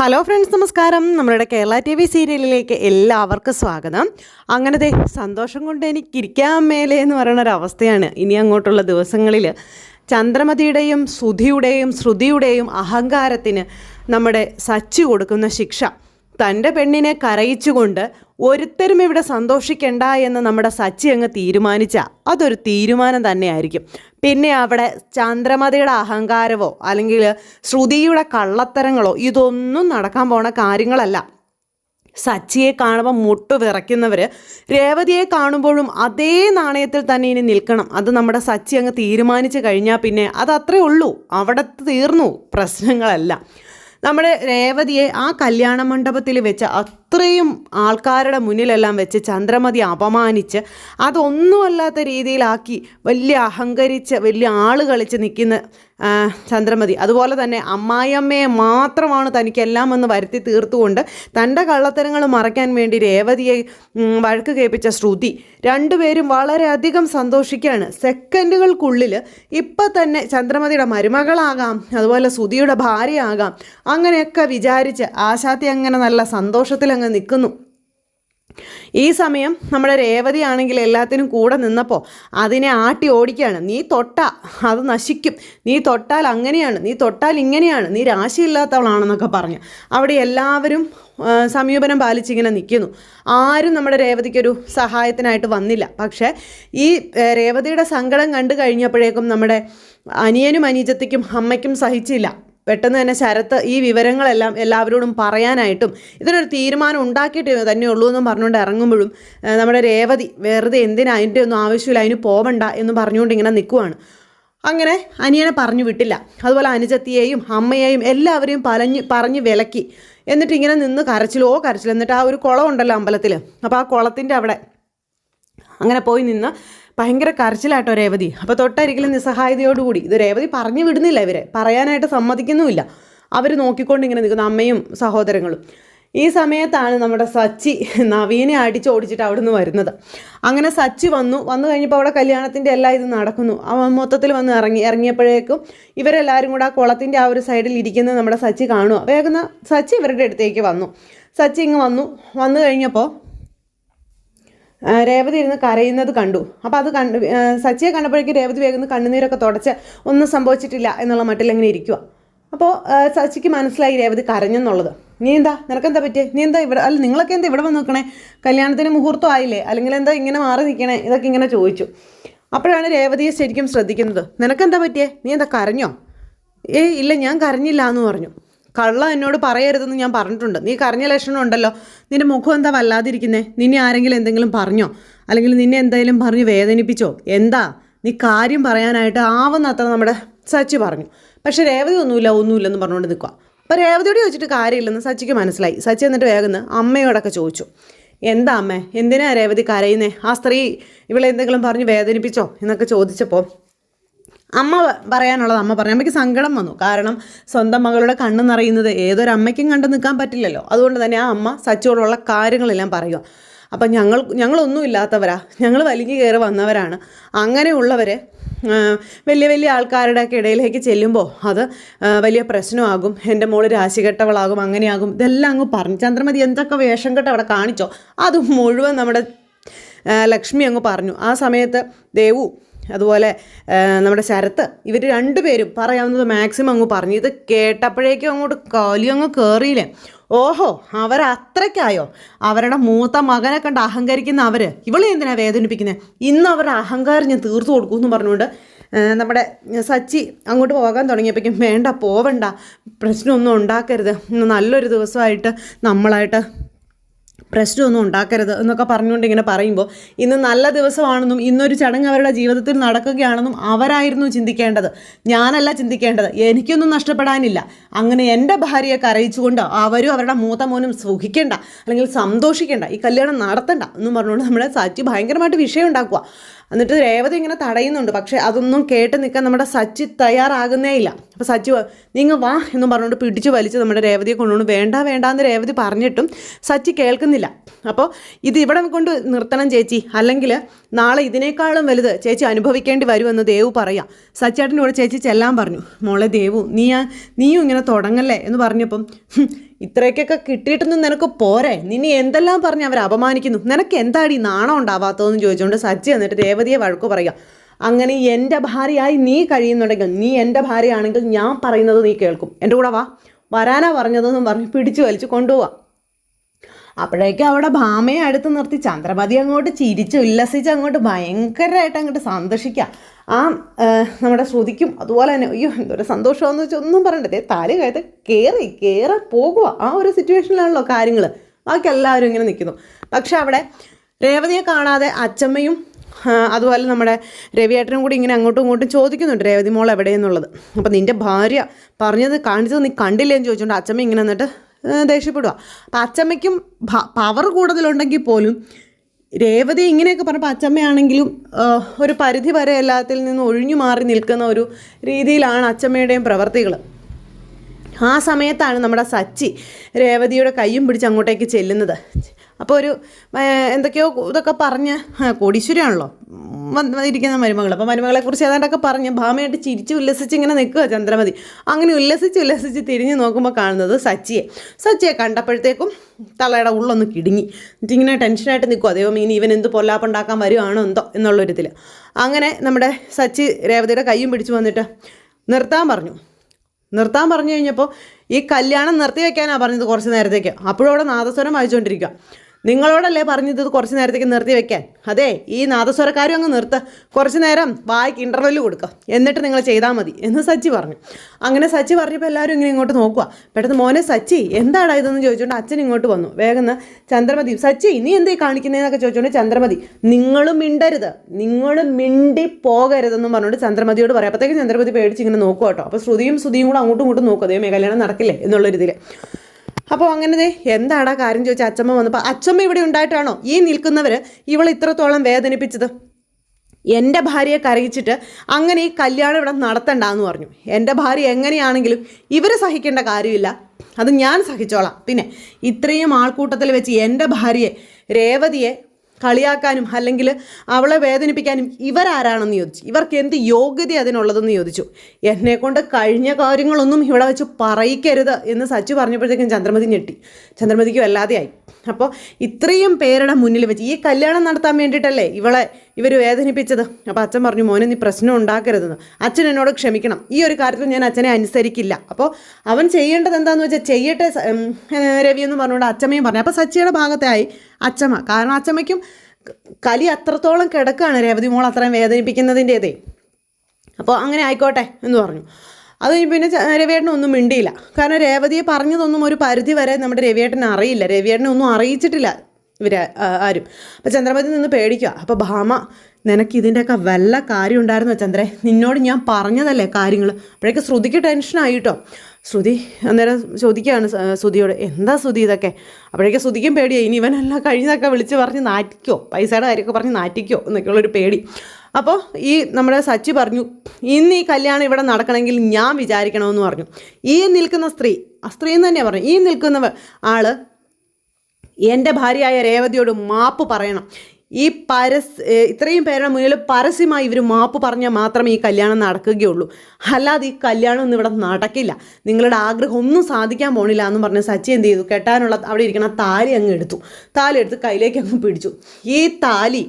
Hello friends നമസ്കാരം. നമ്മളുടെ Kerala T V സീരിയലിലേക്ക് എല്ലാവർക്കും സ്വാഗതം. അങ്ങനത്തെ സന്തോഷം കൊണ്ട് എനിക്ക് ഇരിക്കാൻ മേലെ എന്ന് പറയുന്ന ഒരു അവസ്ഥയാണ് ഇനി അങ്ങോട്ടുള്ള ദിവസങ്ങളിൽ ചന്ദ്രമതിയുടെയും സുധിയുടെയും ശ്രുതിയുടെയും അഹങ്കാരത്തിന് നമ്മുടെ സച്ചി കൊടുക്കുന്ന ശിക്ഷ. തന്റെ പെണ്ണിനെ കരയിച്ചുകൊണ്ട് ഒരുത്തരും ഇവിടെ സന്തോഷിക്കണ്ട എന്ന് നമ്മുടെ സച്ചി അങ്ങ് തീരുമാനിച്ച അതൊരു തീരുമാനം തന്നെയായിരിക്കും. പിന്നെ അവിടെ ചന്ദ്രമതിയുടെ അഹങ്കാരമോ അല്ലെങ്കിൽ ശ്രുതിയുടെ കള്ളത്തരങ്ങളോ ഇതൊന്നും നടക്കാൻ പോണ കാര്യങ്ങളല്ല. സച്ചിയെ കാണുമ്പോൾ മുട്ടു വിറയ്ക്കുന്നവർ രേവതിയെ കാണുമ്പോഴും അതേ നാണയത്തിൽ തന്നെ ഇനി നിൽക്കണം. അത് നമ്മുടെ സച്ചി അങ്ങ് തീരുമാനിച്ചു കഴിഞ്ഞാൽ പിന്നെ അത് അത്രേ ഉള്ളൂ. അവിടെ തീർന്നു. പ്രശ്നങ്ങളല്ല. നമ്മുടെ രേവതിയെ ആ കല്യാണ മണ്ഡപത്തിൽ വെച്ച് അത്രയും ആൾക്കാരുടെ മുന്നിലെല്ലാം വെച്ച് ചന്ദ്രമതി അപമാനിച്ച് അതൊന്നുമല്ലാത്ത രീതിയിലാക്കി വലിയ അഹങ്കരിച്ച് വലിയ ആൾ കളിച്ച് നിൽക്കുന്ന ചന്ദ്രമതി. അതുപോലെ തന്നെ അമ്മായിയമ്മയെ മാത്രമാണ് തനിക്കെല്ലാം എന്ന് വരുത്തി തീർത്തുകൊണ്ട് തന്റെ കള്ളത്തരങ്ങൾ മറയ്ക്കാൻ വേണ്ടി രേവതിയെ വഴക്ക് കേൾപ്പിച്ച ശ്രുതി രണ്ടുപേരും വളരെയധികം സന്തോഷിക്കുകയാണ്. സെക്കൻഡുകൾക്കുള്ളിൽ ഇപ്പം തന്നെ ചന്ദ്രമതിയുടെ മരുമകളാകാം അതുപോലെ ശ്രുതിയുടെ ഭാര്യയാകാം അങ്ങനെയൊക്കെ വിചാരിച്ച് ആശാത്തി അങ്ങനെ നല്ല സന്തോഷത്തിലങ്ങ് നിൽക്കുന്നു. ഈ സമയം നമ്മുടെ രേവതി ആണെങ്കിൽ എല്ലാത്തിനും കൂടെ നിന്നപ്പോൾ അതിനെ ആട്ടി ഓടിക്കുകയാണ്. നീ തൊട്ട അത് നശിക്കും. നീ തൊട്ടാൽ അങ്ങനെയാണ്. നീ തൊട്ടാൽ ഇങ്ങനെയാണ്. നീ രാശിയില്ലാത്തവളാണെന്നൊക്കെ പറഞ്ഞു. അവിടെ എല്ലാവരും സമീപനം പാലിച്ചിങ്ങനെ നിൽക്കുന്നു. ആരും നമ്മുടെ രേവതിക്കൊരു സഹായത്തിനായിട്ട് വന്നില്ല. പക്ഷേ ഈ രേവതിയുടെ സങ്കടം കണ്ടു കഴിഞ്ഞപ്പോഴേക്കും നമ്മുടെ അനിയനും അനീജത്തിക്കും അമ്മയ്ക്കും സഹിച്ചില്ല. പെട്ടെന്ന് തന്നെ ശരത്ത് ഈ വിവരങ്ങളെല്ലാം എല്ലാവരോടും പറയാനായിട്ടും ഇതിനൊരു തീരുമാനം ഉണ്ടാക്കിയിട്ട് തന്നെ ഉള്ളൂ എന്നും പറഞ്ഞുകൊണ്ട് ഇറങ്ങുമ്പോഴും നമ്മുടെ രേവതി വെറുതെ എന്തിനാ അതിന്റെ ഒന്നും ആവശ്യമില്ല അതിന് പോവണ്ട എന്ന് പറഞ്ഞുകൊണ്ട് ഇങ്ങനെ നിൽക്കുവാണ്. അങ്ങനെ അനിയനെ പറഞ്ഞു വിട്ടില്ല. അതുപോലെ അനുജത്തിയെയും അമ്മയെയും എല്ലാവരെയും പലഞ്ഞ് പറഞ്ഞ് വിലക്കി. എന്നിട്ട് ഇങ്ങനെ നിന്ന് കരച്ചിലോ കരച്ചിൽ എന്നിട്ട് ആ ഒരു കുളം ഉണ്ടല്ലോ അമ്പലത്തിൽ അപ്പോൾ ആ കുളത്തിന്റെ അവിടെ അങ്ങനെ പോയി നിന്ന് ഭയങ്കര കരച്ചിലാട്ടോ രേവതി. അപ്പോൾ തൊട്ടരികിലും നിസ്സഹായതയോടുകൂടി. ഇത് രേവതി പറഞ്ഞു വിടുന്നില്ല ഇവരെ. പറയാനായിട്ട് സമ്മതിക്കുന്നുമില്ല. അവർ നോക്കിക്കൊണ്ട് ഇങ്ങനെ നിൽക്കുന്നു അമ്മയും സഹോദരങ്ങളും. ഈ സമയത്താണ് നമ്മുടെ സച്ചി നവീനെ അടിച്ച് ഓടിച്ചിട്ട് അവിടുന്ന് വരുന്നത്. അങ്ങനെ സച്ചി വന്നു. വന്നു കഴിഞ്ഞപ്പോൾ അവിടെ കല്യാണത്തിന്റെ എല്ലാ ഇത് നടക്കുന്നു. അവൻ മൊത്തത്തിൽ വന്ന് ഇറങ്ങി ഇറങ്ങിയപ്പോഴേക്കും ഇവരെല്ലാവരും കൂടെ ആ കുളത്തിന്റെ ആ ഒരു സൈഡിൽ ഇരിക്കുന്നത് നമ്മുടെ സച്ചി കാണുക വേഗം സച്ചി ഇവരുടെ അടുത്തേക്ക് വന്നു. സച്ചി ഇങ്ങ് വന്നു. വന്നു കഴിഞ്ഞപ്പോൾ രേവതി ഇരുന്ന് കരയുന്നത് കണ്ടു. അപ്പോൾ അത് കണ്ട് സച്ചിയെ കണ്ടപ്പോഴേക്കും രേവതി വേഗം കണ്ണുനീരൊക്കെ തുടച്ച് ഒന്നും സംഭവിച്ചിട്ടില്ല എന്നുള്ള മട്ടിൽ അങ്ങനെ ഇരിക്കുക അപ്പോൾ സച്ചിക്ക് മനസ്സിലായി രേവതി കരഞ്ഞെന്നുള്ളത്. നീ എന്താ? നിനക്കെന്താ പറ്റിയേ? നീ എന്താ ഇവിടെ അല്ല നിങ്ങളൊക്കെ എന്താ ഇവിടെ വന്ന് നിൽക്കണേ? കല്യാണത്തിന് മുഹൂർത്തം ആയില്ലേ? അല്ലെങ്കിൽ എന്താ ഇങ്ങനെ മാറി നിൽക്കണേ? ഇതൊക്കെ ഇങ്ങനെ ചോദിച്ചു. അപ്പോഴാണ് രേവതിയെ ശരിക്കും ശ്രദ്ധിക്കുന്നത്. നിനക്കെന്താ പറ്റിയേ? നീ എന്താ കരഞ്ഞോ? ഏയ് ഇല്ല ഞാൻ കരഞ്ഞില്ല എന്ന് പറഞ്ഞു. കള്ള എന്നോട് പറയരുതെന്ന് ഞാൻ പറഞ്ഞിട്ടുണ്ട്. നീ കരഞ്ഞ ലക്ഷണം ഉണ്ടല്ലോ. നിന്റെ മുഖം എന്താ വല്ലാതിരിക്കുന്നേ? നിന്നെ ആരെങ്കിലും എന്തെങ്കിലും പറഞ്ഞോ? അല്ലെങ്കിൽ നിന്നെ എന്തെങ്കിലും പറഞ്ഞ് വേദനിപ്പിച്ചോ? എന്താ? നീ കാര്യം പറയാനായിട്ട് ആവുന്നത്ര നമ്മുടെ സച്ചി പറഞ്ഞു. പക്ഷെ രേവതി ഒന്നുമില്ല ഒന്നുമില്ലെന്ന് പറഞ്ഞുകൊണ്ട് നിൽക്കുക അപ്പോൾ രേവതിയോട് ചോദിച്ചിട്ട് കാര്യമില്ലെന്ന് സച്ചിക്ക് മനസ്സിലായി. സച്ചി എന്നിട്ട് വേഗം അമ്മയോടൊക്കെ ചോദിച്ചു. എന്താ അമ്മേ? എന്തിനാ രേവതി കരയുന്നേ? ആ സ്ത്രീ ഇവളെ എന്തെങ്കിലും പറഞ്ഞ് വേദനിപ്പിച്ചോ? എന്നൊക്കെ ചോദിച്ചപ്പോൾ അമ്മ പറയാനുള്ളത് അമ്മ പറഞ്ഞു. അമ്മയ്ക്ക് സങ്കടം വന്നു. കാരണം സ്വന്തം മകളുടെ കണ്ണ് നിറയുന്നത് ഏതൊരമ്മയ്ക്കും കണ്ടു നിൽക്കാൻ പറ്റില്ലല്ലോ. അതുകൊണ്ട് തന്നെ ആ അമ്മ സച്ചോടുള്ള കാര്യങ്ങളെല്ലാം പറയുക. അപ്പം ഞങ്ങൾ ഞങ്ങളൊന്നും ഇല്ലാത്തവരാ. ഞങ്ങൾ വലിഞ്ഞു കയറി വന്നവരാണ്. അങ്ങനെയുള്ളവർ വലിയ വലിയ ആൾക്കാരുടെ ഒക്കെ ഇടയിലേക്ക് ചെല്ലുമ്പോൾ അത് വലിയ പ്രശ്നമാകും. എന്റെ മോൾ രാശികെട്ടവളാകും അങ്ങനെയാകും. ഇതെല്ലാം അങ്ങ് പറഞ്ഞു. ചന്ദ്രമതി എന്തൊക്കെ വേഷം കെട്ട് അവിടെ കാണിച്ചോ? അത് മുഴുവൻ നമ്മുടെ ലക്ഷ്മി അങ്ങ് പറഞ്ഞു. ആ സമയത്ത് ദേവു അതുപോലെ നമ്മുടെ ശരത്ത് ഇവർ രണ്ടുപേരും പറയാവുന്നത് മാക്സിമം അങ്ങ് പറഞ്ഞു. ഇത് കേട്ടപ്പോഴേക്കും അങ്ങോട്ട് കാലി അങ്ങ് കയറിയില്ലേ ഓഹോ അവരത്രയ്ക്കായോ അവരുടെ മൂത്ത മകനെ കണ്ട് അഹങ്കരിക്കുന്ന അവർ ഇവളെ എന്തിനാ വേദനിപ്പിക്കുന്നത് ഇന്ന് അവരുടെ അഹങ്കാരം ഞാൻ തീർത്തു കൊടുക്കും എന്ന് പറഞ്ഞുകൊണ്ട് നമ്മുടെ സച്ചി അങ്ങോട്ട് പോകാൻ തുടങ്ങിയപ്പോഴേക്കും വേണ്ട പോവണ്ട പ്രശ്നമൊന്നും ഉണ്ടാക്കരുത്. നല്ലൊരു ദിവസമായിട്ട് നമ്മളായിട്ട് പ്രശ്നമൊന്നും ഉണ്ടാക്കരുത് എന്നൊക്കെ പറഞ്ഞുകൊണ്ട് ഇങ്ങനെ പറയുമ്പോൾ ഇന്ന് നല്ല ദിവസമാണെന്നും ഇന്നൊരു ചടങ്ങ് അവരുടെ ജീവിതത്തിൽ നടക്കുകയാണെന്നും അവരായിരുന്നു ചിന്തിക്കേണ്ടത്. ഞാനല്ല ചിന്തിക്കേണ്ടത്. എനിക്കൊന്നും നഷ്ടപ്പെടാനില്ല. അങ്ങനെ എന്റെ ഭാര്യയെ കരയിച്ചുകൊണ്ട് അവരും അവരുടെ മൂത്ത മോനും സുഖിക്കേണ്ട അല്ലെങ്കിൽ സന്തോഷിക്കേണ്ട ഈ കല്യാണം നടത്തണ്ട എന്നും പറഞ്ഞുകൊണ്ട് നമ്മുടെ സാറ്റി ഭയങ്കരമായിട്ട് വിഷയം ഉണ്ടാക്കുക. എന്നിട്ട് രേവതി ഇങ്ങനെ തടയുന്നുണ്ട്. പക്ഷേ അതൊന്നും കേട്ട് നിൽക്കാൻ നമ്മുടെ സച്ചി തയ്യാറാകുന്നേ ഇല്ല. അപ്പോൾ സച്ചി നിങ്ങൾ വാ എന്ന് പറഞ്ഞുകൊണ്ട് പിടിച്ച് വലിച്ച് നമ്മുടെ രേവതിയെ കൊണ്ടുകൊണ്ട് വേണ്ട വേണ്ട എന്ന് രേവതി പറഞ്ഞിട്ടും സച്ചി കേൾക്കുന്നില്ല. അപ്പോൾ ഇത് ഇവിടെ കൊണ്ട് നിർത്തണം ചേച്ചി. അല്ലെങ്കിൽ നാളെ ഇതിനേക്കാളും വലുത് ചേച്ചി അനുഭവിക്കേണ്ടി വരുമെന്ന് ദേവു പറയാം. സച്ചേട്ടന്റെ കൂടെ ചേച്ചി ചെല്ലാൻ പറഞ്ഞു. മോളെ ദേവു നീ നീയും ഇങ്ങനെ തുടങ്ങല്ലേ? എന്ന് പറഞ്ഞപ്പം "ഹും, ഇത്രയൊക്കെ കിട്ടിയിട്ടൊന്നും നിനക്ക് പോരെ? നിന്നെ എന്തെല്ലാം പറഞ്ഞ് അവർ അപമാനിക്കുന്നു? നിനക്ക് എന്താടി നാണം ഉണ്ടാവാത്തതെന്ന് ചോദിച്ചുകൊണ്ട് സജ്ജി എന്നിട്ട് രേവതിയെ വഴക്ക് പറയുക. അങ്ങനെ എന്റെ ഭാര്യയായി നീ കഴിയുന്നുണ്ടെങ്കിൽ നീ എന്റെ ഭാര്യയാണെങ്കിൽ ഞാൻ പറയുന്നത് നീ കേൾക്കും. എന്റെ കൂടെ വാ. വരാനാ പറഞ്ഞതെന്നും പറഞ്ഞ് പിടിച്ചു വലിച്ചു കൊണ്ടുപോവാം. അപ്പോഴേക്കും അവിടെ ഭാമയെ അടുത്ത് നിർത്തി. ചന്ദ്രമതി അങ്ങോട്ട് ചിരിച്ച് ഉല്ലസിച്ച് അങ്ങോട്ട് ഭയങ്കരമായിട്ട് അങ്ങോട്ട് സന്തോഷിക്കുക ആ നമ്മുടെ ശ്രുതിക്കും അതുപോലെ തന്നെ അയ്യോ എന്തൊരു സന്തോഷമാണെന്ന് വെച്ചാൽ ഒന്നും പറയണ്ടേ. താൽ കയറ്റ് കയറി കയറി പോകുക ആ ഒരു സിറ്റുവേഷനിലാണല്ലോ കാര്യങ്ങൾ ബാക്കി എല്ലാവരും ഇങ്ങനെ നിൽക്കുന്നു പക്ഷെ അവിടെ രേവതിയെ കാണാതെ അച്ചമ്മയും അതുപോലെ നമ്മുടെ രവിയേട്ടനും കൂടി ഇങ്ങനെ അങ്ങോട്ടും ഇങ്ങോട്ടും ചോദിക്കുന്നുണ്ട്. രേവതി മോൾ എവിടെയെന്നുള്ളത്. അപ്പം നിന്റെ ഭാര്യ പറഞ്ഞത് കാണിച്ചത് നീ കണ്ടില്ലേന്ന് ചോദിച്ചുകൊണ്ട് അച്ചമ്മ ഇങ്ങനെ എന്നിട്ട് ദേഷ്യപ്പെടുക അപ്പം അച്ചമ്മയ്ക്കും പവർ കൂടുതലുണ്ടെങ്കിൽ പോലും രേവതി ഇങ്ങനെയൊക്കെ പറഞ്ഞപ്പോൾ അച്ചമ്മയാണെങ്കിലും ഒരു പരിധി വരെ എല്ലാത്തിൽ നിന്നും ഒഴിഞ്ഞു മാറി നിൽക്കുന്ന ഒരു രീതിയിലാണ് അച്ചമ്മയുടെയും പ്രവർത്തികൾ ആ സമയത്താണ് നമ്മുടെ സച്ചി രേവതിയുടെ കൈയും പിടിച്ച് അങ്ങോട്ടേക്ക് ചെല്ലുന്നത്. അപ്പോൾ ഒരു എന്തൊക്കെയോ ഇതൊക്കെ പറഞ്ഞ് വന്ന് വന്നിരിക്കുന്ന മരുമകൾ അപ്പോൾ മരുമകളെക്കുറിച്ച് ഏതാണ്ടൊക്കെ പറഞ്ഞ് ഭാമയായിട്ട് ചിരിച്ച് ഉല്ലസിച്ച് ഇങ്ങനെ നിൽക്കുക ചന്ദ്രമതി. അങ്ങനെ ഉല്ലസിച്ച് ഉല്ലസിച്ച് തിരിഞ്ഞ് നോക്കുമ്പോൾ കാണുന്നത് സച്ചിയെ. സച്ചിയെ കണ്ടപ്പോഴത്തേക്കും തളയുടെ ഉള്ളൊന്ന് കിടുങ്ങി. എന്നിട്ട് ഇങ്ങനെ ടെൻഷനായിട്ട് നിൽക്കുക ദൈവം ഇനി ഇവൻ എന്ത് പൊല്ലാപ്പുണ്ടാക്കാൻ വരുവാണോ എന്തോ എന്നുള്ളൊരിതിൽ അങ്ങനെ നമ്മുടെ സച്ചി രേവതിയുടെ കൈയും പിടിച്ച് വന്നിട്ട് നിർത്താൻ പറഞ്ഞു. നിർത്താൻ പറഞ്ഞു കഴിഞ്ഞപ്പോൾ ഈ കല്യാണം നിർത്തി വെക്കാനാണ് പറഞ്ഞത് കുറച്ച് നേരത്തേക്ക്. അപ്പോഴും അവിടെ നാദസ്വരം വായിച്ചുകൊണ്ടിരിക്കുക നിങ്ങളോടല്ലേ പറഞ്ഞത് ഇത് കുറച്ച് നേരത്തേക്ക് നിർത്തി വെക്കാൻ? അതെ ഈ നാദസ്വരക്കാരും അങ്ങ് നിർത്ത്. കുറച്ച് നേരം വായിക്ക് ഇന്റർവെൽ കൊടുക്കുക എന്നിട്ട് നിങ്ങൾ ചെയ്താൽ മതി എന്ന് സച്ചി പറഞ്ഞു. അങ്ങനെ സച്ചി പറഞ്ഞപ്പോൾ എല്ലാവരും ഇങ്ങനെ ഇങ്ങോട്ട് നോക്കുക പെട്ടെന്ന് മോനെ സച്ചി എന്താടാ ഇതെന്ന് ചോദിച്ചുകൊണ്ട് അച്ഛൻ ഇങ്ങോട്ട് വന്നു. വേഗം ചന്ദ്രമതി സച്ചി നീ എന്തേ കാണിക്കുന്നതെന്നൊക്കെ ചോദിച്ചുകൊണ്ട് ചന്ദ്രമതി നിങ്ങളും മിണ്ടരുത്. നിങ്ങളും മിണ്ടി പോകരുതെന്നും പറഞ്ഞുകൊണ്ട് ചന്ദ്രമതിയോട് പറയാം. അപ്പോഴത്തേക്കും ചന്ദ്രമതി പേടിച്ച് ഇങ്ങനെ നോക്കുക കേട്ടോ അപ്പോൾ ശ്രുതിയും ശ്രുതിയും കൂടെ അങ്ങോട്ടും ഇങ്ങോട്ടും നോക്കുക അതേ കല്യാണം നടക്കില്ലേ? എന്നുള്ളൊരിതിൽ അപ്പോൾ അങ്ങനെ എന്താടാ കാര്യം ചോദിച്ചാൽ അച്ചമ്മ വന്നപ്പോൾ അച്ചമ്മ ഇവിടെ ഉണ്ടായിട്ടാണോ ഈ നിൽക്കുന്നവർ ഇവൾ ഇത്രത്തോളം വേദനിപ്പിച്ചത്? എന്റെ ഭാര്യയെ കരയിച്ചിട്ട് അങ്ങനെ ഈ കല്യാണം ഇവിടെ നടത്തണ്ട എന്ന് പറഞ്ഞു. എന്റെ ഭാര്യ എങ്ങനെയാണെങ്കിലും ഇവർ സഹിക്കേണ്ട കാര്യമില്ല. അത് ഞാൻ സഹിച്ചോളാം. പിന്നെ ഇത്രയും ആൾക്കൂട്ടത്തിൽ വെച്ച് എന്റെ ഭാര്യയെ രേവതിയെ കളിയാക്കാനും അല്ലെങ്കിൽ അവളെ വേദനിപ്പിക്കാനും ഇവരാരാണെന്ന് ചോദിച്ചു. ഇവർക്ക് എന്ത് യോഗ്യത അതിനുള്ളതെന്ന് ചോദിച്ചു. എന്നെ കൊണ്ട് കഴിഞ്ഞ കാര്യങ്ങളൊന്നും ഇവിടെ വെച്ച് പറയിക്കരുത് എന്ന് സച്ചു പറഞ്ഞപ്പോഴത്തേക്കും ചന്ദ്രമതി ഞെട്ടി. ചന്ദ്രമതിക്ക് വല്ലാതെയായി അപ്പോൾ ഇത്രയും പേരുടെ മുന്നിൽ വെച്ച് ഈ കല്യാണം നടത്താൻ വേണ്ടിയിട്ടല്ലേ ഇവളെ ഇവർ വേദനിപ്പിച്ചത്? അപ്പോൾ അച്ഛൻ പറഞ്ഞു മോനെ നീ പ്രശ്നം ഉണ്ടാക്കരുതെന്ന്. അച്ഛൻ എന്നോട് ക്ഷമിക്കണം. ഈ ഒരു കാര്യത്തിൽ ഞാൻ അച്ഛനെ അനുസരിക്കില്ല. അപ്പോൾ അവൻ ചെയ്യേണ്ടത് എന്താണെന്ന് വെച്ചാൽ ചെയ്യട്ടെ രവി എന്ന് പറഞ്ഞുകൊണ്ട് അച്ഛമ്മയും പറഞ്ഞു. അപ്പോൾ സച്ചിയുടെ ഭാഗത്തായി അച്ഛമ്മ കാരണം അച്ചമ്മയ്ക്കും കലി അത്രത്തോളം കിടക്കുകയാണ് രേവതി മോൾ അത്രയും വേദനിപ്പിക്കുന്നതിന്റെതേ. അപ്പോൾ അങ്ങനെ ആയിക്കോട്ടെ എന്ന് പറഞ്ഞു. അത് പിന്നെ രവിയേട്ടനെ ഒന്നും മിണ്ടിയില്ല. കാരണം രേവതിയെ പറഞ്ഞതൊന്നും ഒരു പരിധി വരെ നമ്മുടെ രവിയേട്ടനെ അറിയില്ല. രവിയേട്ടനെ ഒന്നും അറിയിച്ചിട്ടില്ല ഇവർ ആരും. അപ്പോൾ ചന്ദ്രമതി നിന്ന് പേടിക്കുക അപ്പോൾ ഭാമ നിനക്ക് ഇതിന്റെയൊക്കെ വല്ല കാര്യം ഉണ്ടായിരുന്നു ചന്ദ്രേ? നിന്നോട് ഞാൻ പറഞ്ഞതല്ലേ കാര്യങ്ങൾ അപ്പോഴേക്ക് ശ്രുതിക്ക് ടെൻഷനായി കേട്ടോ ശ്രുതി അന്നേരം ചോദിക്കുകയാണ് ശ്രുതിയോട് എന്താ ശ്രുതി ഇതൊക്കെ? അപ്പോഴേക്കും ശ്രുതിക്കും പേടിയായി ഇനി ഇവനെല്ലാം കഴിഞ്ഞതൊക്കെ വിളിച്ച് പറഞ്ഞ് നാറ്റിക്കോ പൈസയുടെ കാര്യമൊക്കെ പറഞ്ഞ് നാറ്റിക്കോ എന്നൊക്കെയുള്ളൊരു പേടി. അപ്പോൾ ഈ നമ്മുടെ സച്ചി പറഞ്ഞു ഇന്ന് ഈ കല്യാണം ഇവിടെ നടക്കണമെങ്കിൽ ഞാൻ വിചാരിക്കണമെന്ന് പറഞ്ഞു. ഈ നിൽക്കുന്ന സ്ത്രീ ആ സ്ത്രീ എന്ന് തന്നെയാണ് പറഞ്ഞു ഈ നിൽക്കുന്ന ആൾ എന്റെ ഭാര്യയായ രേവതിയോട് മാപ്പ് പറയണം. ഈ പരസ് ഇത്രയും പേരുടെ മുന്നിൽ പരസ്യമായി ഇവർ മാപ്പ് പറഞ്ഞാൽ മാത്രമേ ഈ കല്യാണം നടക്കുകയുള്ളൂ. അല്ലാതെ ഈ കല്യാണം ഒന്നും ഇവിടെ നടക്കില്ല. നിങ്ങളുടെ ആഗ്രഹം ഒന്നും സാധിക്കാൻ പോണില്ല എന്ന് പറഞ്ഞ് സച്ചി എന്ത് ചെയ്തു? കെട്ടാനുള്ള അവിടെ ഇരിക്കുന്ന താലി അങ്ങ് എടുത്തു. താലി എടുത്ത് കയ്യിലേക്ക് അങ്ങ് പിടിച്ചു. ഈ താലി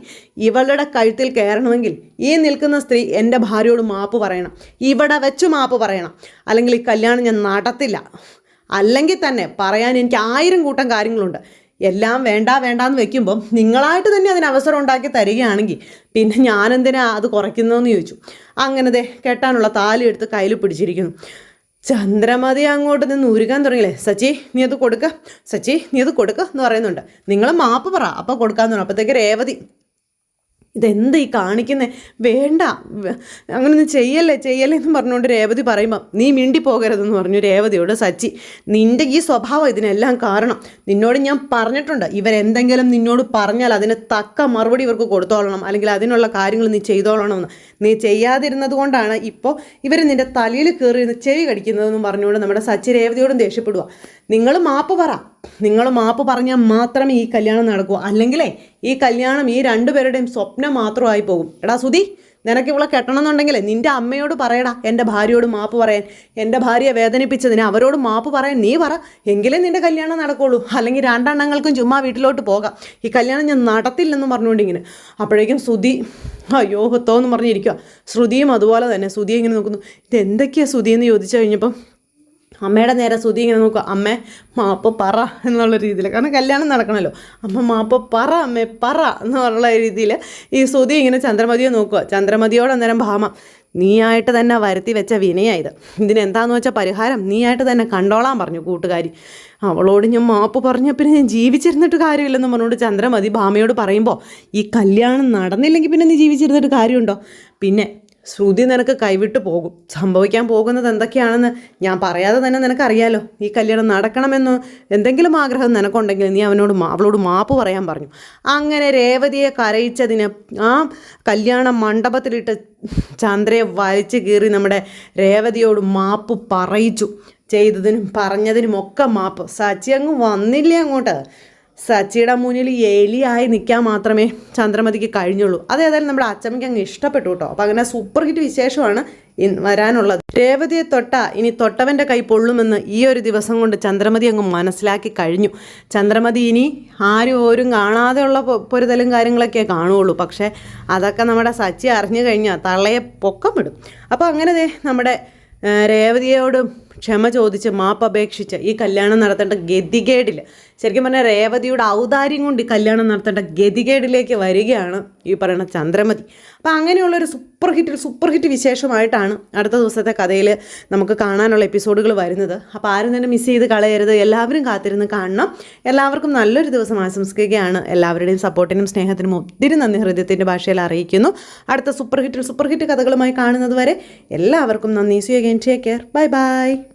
ഇവളുടെ കഴുത്തിൽ കയറണമെങ്കിൽ ഈ നിൽക്കുന്ന സ്ത്രീ എന്റെ ഭാര്യയോട് മാപ്പ് പറയണം. ഇവിടെ വെച്ച് മാപ്പ് പറയണം. അല്ലെങ്കിൽ ഈ കല്യാണം ഞാൻ നടത്തില്ല. അല്ലെങ്കിൽ തന്നെ പറയാൻ എനിക്ക് ആയിരം കൂട്ടം കാര്യങ്ങളുണ്ട്. എല്ലാം വേണ്ട വേണ്ടാന്ന് വെക്കുമ്പോൾ നിങ്ങളായിട്ട് തന്നെ അതിന് അവസരം ഉണ്ടാക്കി തരികയാണെങ്കിൽ പിന്നെ ഞാനെന്തിനാ അത് കുറയ്ക്കുന്നതെന്ന് ചോദിച്ചു. അങ്ങനെ ദേ കെട്ടാനുള്ള താലി എടുത്ത് കയ്യിൽ പിടിച്ചിരിക്കുന്നു. ചന്ദ്രമതി അങ്ങോട്ട് നിന്ന് ഉരുകാൻ തുടങ്ങിയില്ലേ? സച്ചി നീ അത് കൊടുക്ക. സച്ചി നീ അത് കൊടുക്ക എന്ന് പറയുന്നുണ്ട്. നിങ്ങൾ മാപ്പ് പറ. അപ്പോൾ കൊടുക്കാന്ന് പറഞ്ഞു. അപ്പോഴത്തേക്ക് രേവതി ഇതെന്ത് ഈ കാണിക്കുന്നത് വേണ്ട. അങ്ങനൊന്നും ചെയ്യല്ലേ ചെയ്യല്ലേ എന്ന് പറഞ്ഞുകൊണ്ട് രേവതി പറയുമ്പം നീ മിണ്ടി പോകരുതെന്ന് പറഞ്ഞു രേവതിയോട് സച്ചി നിന്റെ ഈ സ്വഭാവം ഇതിനെല്ലാം കാരണം. നിന്നോട് ഞാൻ പറഞ്ഞിട്ടുണ്ട്. ഇവരെന്തെങ്കിലും നിന്നോട് പറഞ്ഞാൽ അതിന് തക്ക മറുപടി ഇവർക്ക് കൊടുത്തോളണം. അല്ലെങ്കിൽ അതിനുള്ള കാര്യങ്ങൾ നീ ചെയ്തോളണമെന്ന്. നീ ചെയ്യാതിരുന്നത് കൊണ്ടാണ് ഇപ്പോൾ ഇവർ നിന്റെ തലയിൽ കയറി ചെവി കടിക്കുന്നതെന്ന് പറഞ്ഞുകൊണ്ട് നമ്മുടെ സച്ചി രേവതിയോടും ദേഷ്യപ്പെടുക നിങ്ങൾ മാപ്പ് പറ. നിങ്ങൾ മാപ്പ് പറഞ്ഞാൽ മാത്രമേ ഈ കല്യാണം നടക്കൂ. അല്ലെങ്കിലേ ഈ കല്യാണം ഈ രണ്ടുപേരുടെയും സ്വപ്നം മാത്രമായി പോകും. എടാ സുധി നിനക്ക് ഇവളെ കെട്ടണമെന്നുണ്ടെങ്കിൽ നിന്റെ അമ്മയോട് പറയടാ എന്റെ ഭാര്യയോട് മാപ്പ് പറയാൻ. എന്റെ ഭാര്യയെ വേദനിപ്പിച്ചതിന് അവരോട് മാപ്പ് പറയാൻ നീ പറ. എങ്കിലേ നിന്റെ കല്യാണം നടക്കുള്ളൂ. അല്ലെങ്കിൽ രണ്ടെണ്ണങ്ങൾക്കും ചുമ്മാ വീട്ടിലോട്ട് പോകാം. ഈ കല്യാണം ഞാൻ നടത്തില്ലെന്ന് പറഞ്ഞുകൊണ്ട് ഇങ്ങനെ അപ്പോഴേക്കും സുധി അയ്യോ ഹത്തോ എന്ന് പറഞ്ഞിരിക്കുക ശ്രുതിയും അതുപോലെ തന്നെ. ശ്രുതി ഇങ്ങനെ നോക്കുന്നു. ഇതെന്തൊക്കെയാണ് ശ്രുതി എന്ന് ചോദിച്ചു കഴിഞ്ഞപ്പം അമ്മയുടെ നേരെ ശ്രുതി ഇങ്ങനെ നോക്കുക. അമ്മേ മാപ്പ പറ എന്നുള്ള രീതിയിൽ കാരണം കല്യാണം നടക്കണമല്ലോ അമ്മ മാപ്പ പറ അമ്മേ പറ എന്നുള്ള രീതിയിൽ ഈ ശ്രുതി ഇങ്ങനെ ചന്ദ്രമതിയെ നോക്കുക. ചന്ദ്രമതിയോട് അന്നേരം ഭാമ നീയായിട്ട് തന്നെ വരുത്തി വെച്ച വിനയായത് ഇതിനെന്താന്ന് വെച്ചാൽ പരിഹാരം? നീയായിട്ട് തന്നെ കണ്ടോളാൻ പറഞ്ഞു കൂട്ടുകാരി. അവളോട് ഞാൻ മാപ്പ് പറഞ്ഞ പിന്നെ ഞാൻ ജീവിച്ചിരുന്നിട്ട് കാര്യമില്ലെന്ന് പറഞ്ഞുകൊണ്ട് ചന്ദ്രമതി ഭാമയോട് പറയുമ്പോൾ ഈ കല്യാണം നടന്നില്ലെങ്കിൽ പിന്നെ നീ ജീവിച്ചിരുന്നിട്ട് കാര്യമുണ്ടോ? പിന്നെ ശ്രുതി നിനക്ക് കൈവിട്ട് പോകും. സംഭവിക്കാൻ പോകുന്നത് എന്തൊക്കെയാണെന്ന് ഞാൻ പറയാതെ തന്നെ നിനക്കറിയാലോ. ഈ കല്യാണം നടക്കണമെന്ന് എന്തെങ്കിലും ആഗ്രഹം നിനക്കുണ്ടെങ്കിൽ നീ അവനോട് അവളോട് മാപ്പ് പറയാൻ പറഞ്ഞു. അങ്ങനെ രേവതിയെ കരയിച്ചതിന് ആ കല്യാണ മണ്ഡപത്തിലിട്ട് ചന്ദ്രയെ വലിച്ച് കീറി നമ്മുടെ രേവതിയോട് മാപ്പ് പറയിച്ചു. ചെയ്തതിനും പറഞ്ഞതിനും ഒക്കെ മാപ്പ്. സച്ചി അങ്ങ് വന്നില്ലേ അങ്ങോട്ട്? സച്ചിയുടെ മുന്നിൽ എലിയായി നിൽക്കാൻ മാത്രമേ ചന്ദ്രമതിക്ക് കഴിഞ്ഞുള്ളൂ. അത് ഏതായാലും നമ്മുടെ അച്ചമ്മയ്ക്ക് അങ്ങ് ഇഷ്ടപ്പെട്ടു കേട്ടോ. അപ്പം അങ്ങനെ സൂപ്പർ ഹിറ്റ് വിശേഷമാണ് വരാനുള്ളത്. രേവതിയെ തൊട്ട ഇനി തൊട്ടവന്റെ കൈ പൊള്ളുമെന്ന് ഈ ഒരു ദിവസം കൊണ്ട് ചന്ദ്രമതി അങ്ങ് മനസ്സിലാക്കി കഴിഞ്ഞു. ചന്ദ്രമതി ഇനി ആരും ഓരും കാണാതെയുള്ള പൊരുതലും കാര്യങ്ങളൊക്കെ കാണുകയുള്ളൂ. പക്ഷേ അതൊക്കെ നമ്മുടെ സച്ചി അറിഞ്ഞു കഴിഞ്ഞാൽ തള്ളയെ പൊക്കം വിടും അപ്പോൾ അങ്ങനെ നമ്മുടെ രേവതിയോട് ക്ഷമ ചോദിച്ച് മാപ്പ് അപേക്ഷിച്ച് ഈ കല്യാണം നടത്തേണ്ട ഗതികേടിൽ ശരിക്കും പറഞ്ഞാൽ രേവതിയുടെ ഔദാര്യം കൊണ്ട് ഈ കല്യാണം നടത്തേണ്ട ഗതികേടിലേക്ക് വരികയാണ് ഈ പറയുന്ന ചന്ദ്രമതി. അപ്പോൾ അങ്ങനെയുള്ളൊരു സൂപ്പർ ഹിറ്റ് സൂപ്പർ ഹിറ്റ് വിശേഷമായിട്ടാണ് അടുത്ത ദിവസത്തെ കഥയിൽ നമുക്ക് കാണാനുള്ള എപ്പിസോഡുകൾ വരുന്നത്. അപ്പോൾ ആരും തന്നെ മിസ് ചെയ്ത് കളയരുത്. എല്ലാവരും കാത്തിരുന്ന് കാണണം. എല്ലാവർക്കും നല്ലൊരു ദിവസം ആശംസിക്കുകയാണ്. എല്ലാവരുടെയും സപ്പോർട്ടിനും സ്നേഹത്തിനും ഒത്തിരി നന്ദി. ഹൃദയത്തിന്റെ ഭാഷയിൽ അറിയിക്കുന്നു. അടുത്ത സൂപ്പർ ഹിറ്റിൽ സൂപ്പർ ഹിറ്റ് കഥകളുമായി കാണുന്നത് വരെ എല്ലാവർക്കും നന്ദി. സു again take care bye bye